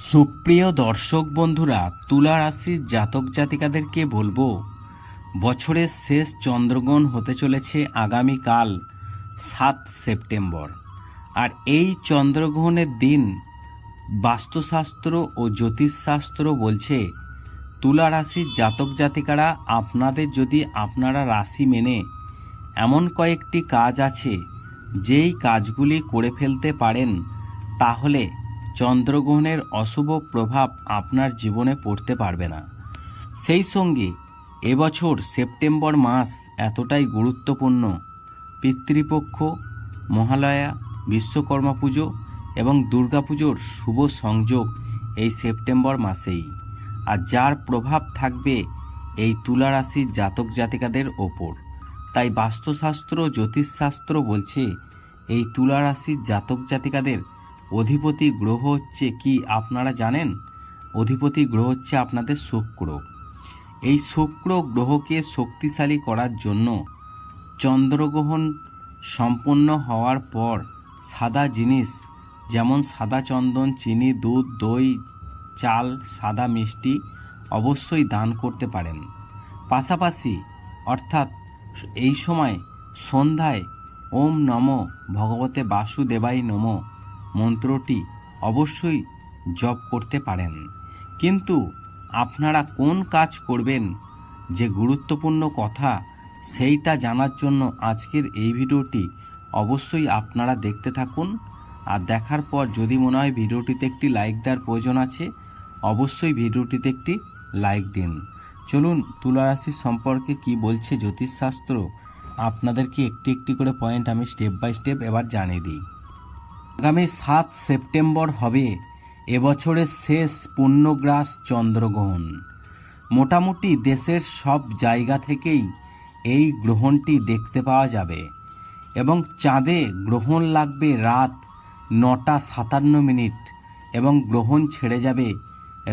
সুপ্রিয় দর্শক বন্ধুরা, তুলা রাশির জাতক জাতিকাদেরকে বলব বছরের শেষ চন্দ্রগ্রহণ হতে চলেছে আগামীকাল সাত সেপ্টেম্বর। আর এই চন্দ্রগ্রহণের দিন বাস্তুশাস্ত্র ও জ্যোতিষশাস্ত্র বলছে, তুলা রাশির জাতক জাতিকারা, আপনাদের যদি আপনারা রাশি মেনে এমন কয়েকটি কাজ আছে, যেই কাজগুলি করে ফেলতে পারেন, তাহলে চন্দ্রগ্রহণের অশুভ প্রভাব আপনার জীবনে পড়তে পারবে না। সেই সঙ্গে এবছর সেপ্টেম্বর মাস এতটাই গুরুত্বপূর্ণ। পিতৃপক্ষ, মহালয়া, বিশ্বকর্মা পুজো এবং দুর্গাপুজোর শুভ সংযোগ এই সেপ্টেম্বর মাসেই। আর যার প্রভাব থাকবে এই তুলা রাশির জাতক জাতিকাদের ওপর। তাই বাস্তুশাস্ত্র, জ্যোতিষশাস্ত্র বলছে এই তুলা রাশির জাতক জাতিকাদের অধিপতি গ্রহ হচ্ছে কি আপনারা জানেন? অধিপতি গ্রহ হচ্ছে আপনাদের শুক্র। এই শুক্র গ্রহকে শক্তিশালী করার জন্য চন্দ্রগ্রহণ সম্পন্ন হওয়ার পর সাদা জিনিস যেমন সাদা চন্দন, চিনি, দুধ, দই, চাল, সাদা মিষ্টি অবশ্যই দান করতে পারেন। পাশাপাশি অর্থাৎ এই সময় সন্ধ্যায় ওম নম ভগবতে বাসুদেবাই নম মন্ত্রটি অবশ্যই জপ করতে পারেন। কিন্তু আপনারা কোন কাজ করবেন যে গুরুত্বপূর্ণ কথা সেইটা জানার জন্য আজকের এই ভিডিওটি অবশ্যই আপনারা দেখতে থাকুন। আর দেখার পর যদি মনে হয় ভিডিওটিতে একটি লাইক দেওয়ার প্রয়োজন আছে, অবশ্যই ভিডিওটিতে একটি লাইক দিন। চলুন তুলা রাশির সম্পর্কে কি বলছে জ্যোতিষশাস্ত্র, আপনাদেরকে একটি একটি করে পয়েন্ট আমি স্টেপ বাই স্টেপ এবার জানিয়ে দিই। আগামী সাত সেপ্টেম্বর হবে এবছরের শেষ পূর্ণগ্রাস চন্দ্রগ্রহণ। মোটামুটি দেশের সব জায়গা থেকেই এই গ্রহণটি দেখতে পাওয়া যাবে এবং চাঁদে গ্রহণ লাগবে রাত নটা সাতান্ন মিনিট এবং গ্রহণ ছেড়ে যাবে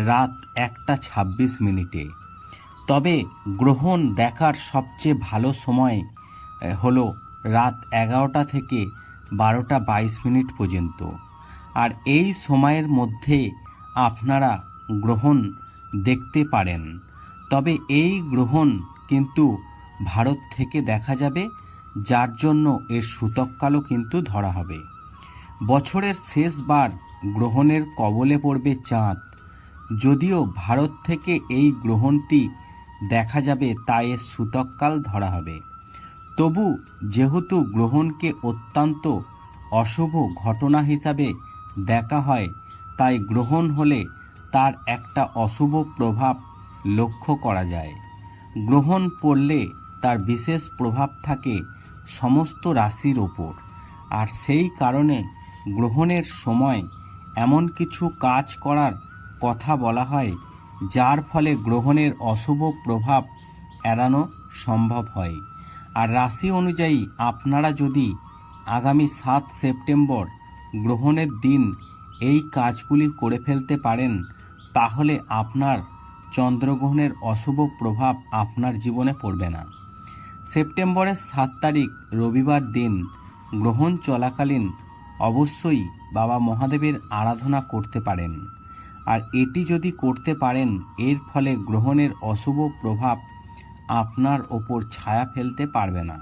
রাত একটা ছাব্বিশ মিনিটে। তবে গ্রহণ দেখার সবচেয়ে ভালো সময় হলো রাত এগারোটা থেকে বারোটা বাইশ মিনিট পর্যন্ত। আর এই সময়ের মধ্যে আপনারা গ্রহণ দেখতে পারেন। তবে এই গ্রহণ কিন্তু ভারত থেকে দেখা যাবে, যার জন্য এর সূতককালও কিন্তু ধরা হবে। বছরের শেষবার গ্রহণের কবলে পড়বে চাঁদ। যদিও ভারত থেকে এই গ্রহণটি দেখা যাবে তাই এর সূতককাল ধরা হবে। তবু যেহেতু গ্রহণকে অত্যন্ত অশুভ ঘটনা হিসাবে দেখা হয়, তাই গ্রহণ হলে তার একটা অশুভ প্রভাব লক্ষ্য করা যায়। গ্রহণ পড়লে তার বিশেষ প্রভাব থাকে সমস্ত রাশির ওপর। আর সেই কারণে গ্রহণের সময় এমন কিছু কাজ করার কথা বলা হয়, যার ফলে গ্রহণের অশুভ প্রভাব এড়ানো সম্ভব হয়। আর রাশি অনুযায়ী আপনারা যদি আগামী সাত সেপ্টেম্বর গ্রহণের দিন এই কাজগুলি করে ফেলতে পারেন, তাহলে আপনার চন্দ্রগ্রহণের অশুভ প্রভাব আপনার জীবনে পড়বে না। সেপ্টেম্বরের সাত তারিখ রবিবার দিন গ্রহণ চলাকালীন অবশ্যই বাবা মহাদেবের আরাধনা করতে পারেন। আর এটি যদি করতে পারেন, এর ফলে গ্রহণের অশুভ প্রভাব আপনার ওপর ছায়া ফেলতে পারবে না।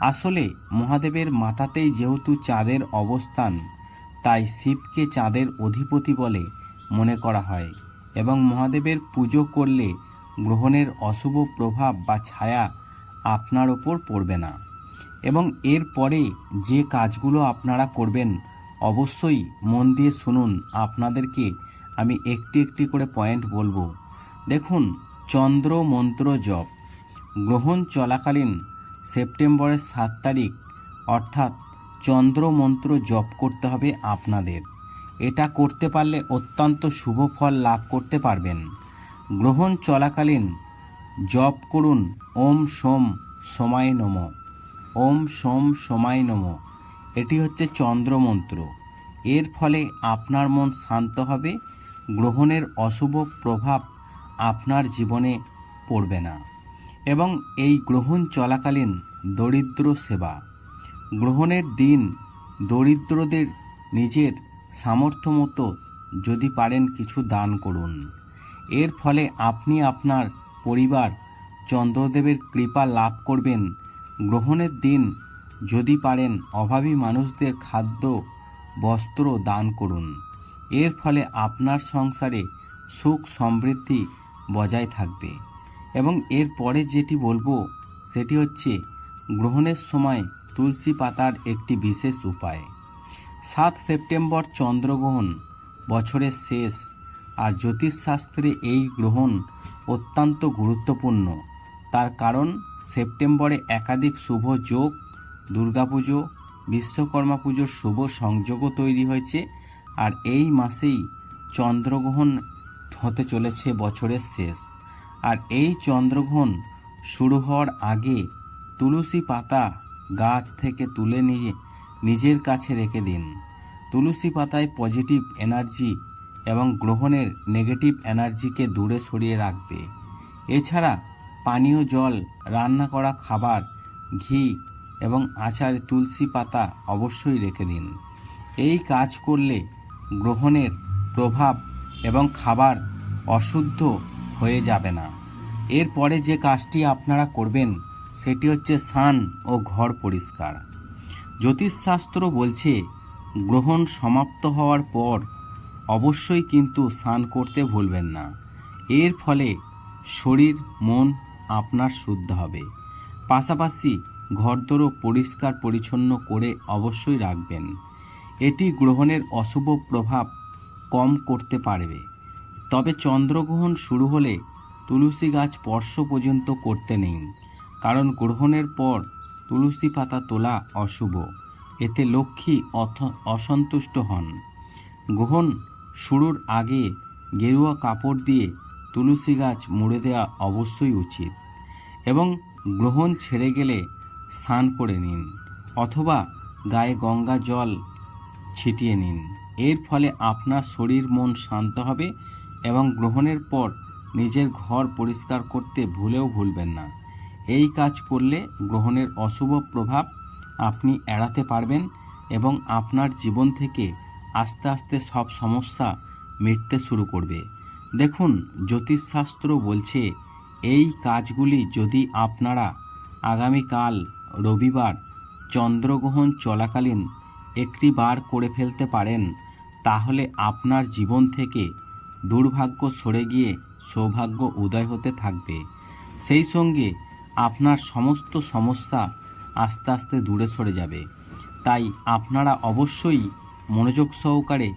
আসলে মহাদেবের মাথাতেই যেহেতু চাঁদের অবস্থান, তাই শিবকে চাঁদের অধিপতি বলে মনে করা হয় এবং মহাদেবের পুজো করলে গ্রহণের অশুভ প্রভাব বা ছায়া আপনার ওপর পড়বে না। এবং এরপরে যে কাজগুলো আপনারা করবেন, অবশ্যই মন দিয়ে শুনুন, আপনাদেরকে আমি একটি একটি করে পয়েন্ট বলব। দেখুন, চন্দ্র মন্ত্র জপ। গ্রহণ চলাকালীন সেপ্টেম্বরের সাত তারিখ, অর্থাৎ চন্দ্র মন্ত্র জপ করতে হবে আপনাদের। এটা করতে পারলে অত্যন্ত শুভ ফল লাভ করতে পারবেন। গ্রহণ চলাকালীন জপ করুন। ওম সোম সোমায় নম। ওম সোম সোমায় নম। এটি হচ্ছে চন্দ্র মন্ত্র। এর ফলে আপনার মন শান্ত হবে। গ্রহণের অশুভ প্রভাব আপনার জীবনে পড়বে না। এবং এই গ্রহণ চলাকালীন দরিদ্র সেবা। গ্রহণের দিন দরিদ্রদের নিজের সামর্থ্য মতো যদি পারেন কিছু দান করুন। এর ফলে আপনি আপনার পরিবার চন্দ্রদেবের কৃপা লাভ করবেন। গ্রহণের দিন যদি পারেন অভাবী মানুষদের খাদ্য, বস্ত্র দান করুন। এর ফলে আপনার সংসারে সুখ সমৃদ্ধি বজায় থাকবে। এবং এর পরে যেটি বলব, সেটি হচ্ছে গ্রহণের সময় তুলসী পাতার একটি বিশেষ উপায়। সাত সেপ্টেম্বর চন্দ্রগ্রহণ বছরের শেষ, আর জ্যোতিষশাস্ত্রে এই গ্রহণ অত্যন্ত গুরুত্বপূর্ণ। তার কারণ, সেপ্টেম্বরে একাধিক শুভ যোগ, দুর্গাপুজো, বিশ্বকর্মা পুজোর শুভ সংযোগও তৈরি হয়েছে, আর এই মাসেই চন্দ্রগ্রহণ হতে চলেছে বছরের শেষ। আর এই চন্দ্রগ্রহণ শুরু হওয়ার আগে তুলসী পাতা গাছ থেকে তুলে নিয়ে নিজের কাছে রেখে দিন। তুলসী পাতায় পজিটিভ এনার্জি এবং গ্রহণের নেগেটিভ এনার্জিকে দূরে সরিয়ে রাখবে। এছাড়া পানীয় জল, রান্না করা খাবার, ঘি এবং আচার তুলসী পাতা অবশ্যই রেখে দিন। এই কাজ করলে গ্রহণের প্রভাব এবং খাবার অশুদ্ধ হয়ে যাবে না। এরপরে যে কাজটি আপনারা করবেন, সেটি হচ্ছে স্নান ও ঘর পরিষ্কার। জ্যোতিষশাস্ত্র বলছে, গ্রহণ সমাপ্ত হওয়ার পর অবশ্যই কিন্তু স্নান করতে ভুলবেন না। এর ফলে শরীর, মন আপনার শুদ্ধ হবে। পাশাপাশি ঘরদোরও পরিষ্কার পরিচ্ছন্ন করে অবশ্যই রাখবেন। এটি গ্রহণের অশুভ প্রভাব কম করতে পারবে। তবে চন্দ্রগ্রহণ শুরু হলে তুলসী গাছ স্পর্শ পর্যন্ত করতে নেই, কারণ গ্রহণের পর তুলসী পাতা তোলা অশুভ। এতে লক্ষ্মী অথ- অসন্তুষ্ট হন। গ্রহণ শুরুর আগে গেরুয়া কাপড় দিয়ে তুলসী গাছ মুড়ে দেওয়া অবশ্যই উচিত এবং গ্রহণ ছেড়ে গেলে স্নান করে নিন অথবা গায়ে গঙ্গা জল ছিটিয়ে নিন। এর ফলে আপনার শরীর মন শান্ত হবে এবং গ্রহণের পর নিজের ঘর পরিষ্কার করতে ভুলেও ভুলবেন না। এই কাজ করলে গ্রহণের অশুভ প্রভাব আপনি এড়াতে পারবেন এবং আপনার জীবন থেকে আস্তে আস্তে সব সমস্যা মিটতে শুরু করবে। দেখুন, জ্যোতিষশাস্ত্র বলছে, এই কাজগুলি যদি আপনারা আগামীকাল রবিবার চন্দ্রগ্রহণ চলাকালীন একটি বার করে ফেলতে পারেন, তাহলে আপনার জীবন থেকে দুর্ভাগ্য সরে গিয়ে সৌভাগ্য উদয় হতে থাকবে। সেই সঙ্গে আপনার সমস্ত সমস্যা আস্তে আস্তে দূরে সরে যাবে। তাই আপনারা অবশ্যই মনোযোগ সহকারে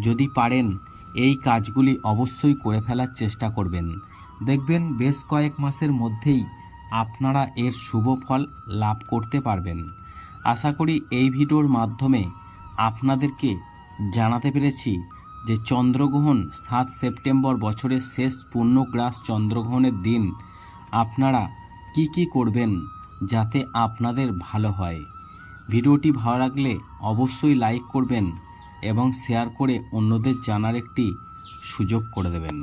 যদি পারেন, এই কাজগুলি অবশ্যই করে ফেলার চেষ্টা করবেন। দেখবেন বেশ কয়েক মাসের মধ্যেই আপনারা এর শুভ ফল লাভ করতে পারবেন। আশা করি এই ভিডিওর মাধ্যমে আপনাদেরকে জানাতে পেরেছি যে চন্দ্রগ্রহণ সাত সেপ্টেম্বর বছরের শেষ পূর্ণগ্রাস চন্দ্রগ্রহণের দিন, আপনারা কি কি করবেন যাতে আপনাদের ভালো হয়? ভিডিওটি ভালো লাগলে অবশ্যই লাইক করবেন এবং শেয়ার করে অন্যদের জানার একটি সুযোগ করে দেবেন।